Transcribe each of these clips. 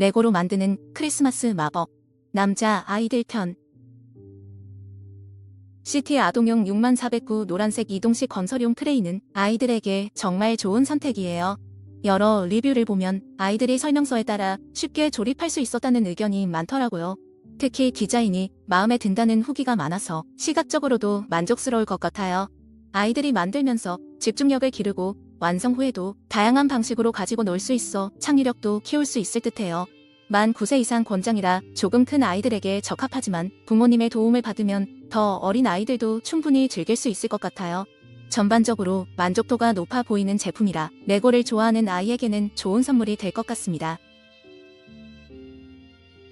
레고로 만드는 크리스마스 마법. 남자 아이들 편. 시티 아동용 6409 노란색 이동식 건설용 트레이는 아이들에게 정말 좋은 선택이에요. 여러 리뷰를 보면 아이들이 설명서에 따라 쉽게 조립할 수 있었다는 의견이 많더라고요. 특히 디자인이 마음에 든다는 후기가 많아서 시각적으로도 만족스러울 것 같아요. 아이들이 만들면서 집중력을 기르고 완성 후에도 다양한 방식으로 가지고 놀 수 있어 창의력도 키울 수 있을 듯해요. 만 9세 이상 권장이라 조금 큰 아이들에게 적합하지만 부모님의 도움을 받으면 더 어린 아이들도 충분히 즐길 수 있을 것 같아요. 전반적으로 만족도가 높아 보이는 제품이라 레고를 좋아하는 아이에게는 좋은 선물이 될 것 같습니다.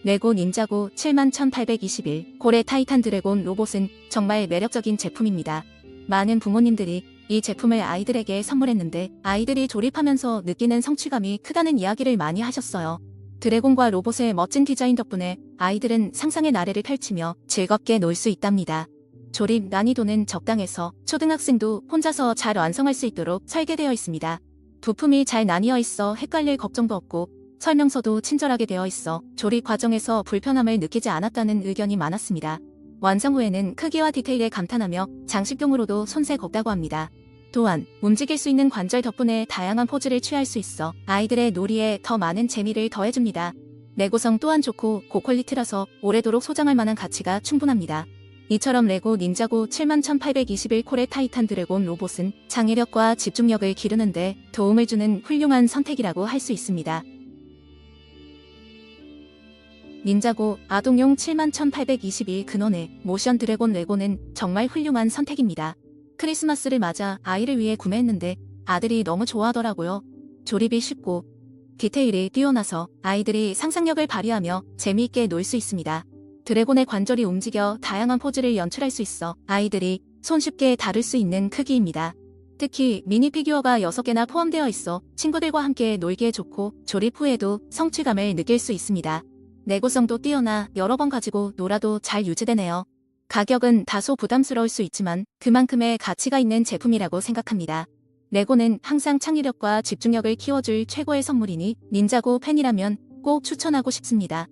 레고 닌자고 71,821 고래 타이탄 드래곤 로봇은 정말 매력적인 제품입니다. 많은 부모님들이 이 제품을 아이들에게 선물했는데 아이들이 조립하면서 느끼는 성취감이 크다는 이야기를 많이 하셨어요. 드래곤과 로봇의 멋진 디자인 덕분에 아이들은 상상의 나래를 펼치며 즐겁게 놀 수 있답니다. 조립 난이도는 적당해서 초등학생도 혼자서 잘 완성할 수 있도록 설계되어 있습니다. 부품이 잘 나뉘어 있어 헷갈릴 걱정도 없고 설명서도 친절하게 되어 있어 조립 과정에서 불편함을 느끼지 않았다는 의견이 많았습니다. 완성 후에는 크기와 디테일에 감탄하며 장식용으로도 손색 없다고 합니다. 또한 움직일 수 있는 관절 덕분에 다양한 포즈를 취할 수 있어 아이들의 놀이에 더 많은 재미를 더해줍니다. 레고성 또한 좋고 고퀄리티라서 오래도록 소장할 만한 가치가 충분합니다. 이처럼 레고 닌자고 71,821 콜의 타이탄 드래곤 로봇은 창의력과 집중력을 기르는데 도움을 주는 훌륭한 선택이라고 할 수 있습니다. 닌자고 아동용 71,821 근원의 모션 드래곤 레고는 정말 훌륭한 선택입니다. 크리스마스를 맞아 아이를 위해 구매했는데 아들이 너무 좋아하더라고요. 조립이 쉽고 디테일이 뛰어나서 아이들이 상상력을 발휘하며 재미있게 놀 수 있습니다. 드래곤의 관절이 움직여 다양한 포즈를 연출할 수 있어 아이들이 손쉽게 다룰 수 있는 크기입니다. 특히 미니 피규어가 6개나 포함되어 있어 친구들과 함께 놀기에 좋고 조립 후에도 성취감을 느낄 수 있습니다. 내구성도 뛰어나 여러 번 가지고 놀아도 잘 유지되네요. 가격은 다소 부담스러울 수 있지만 그만큼의 가치가 있는 제품이라고 생각합니다. 레고는 항상 창의력과 집중력을 키워줄 최고의 선물이니 닌자고 팬이라면 꼭 추천하고 싶습니다.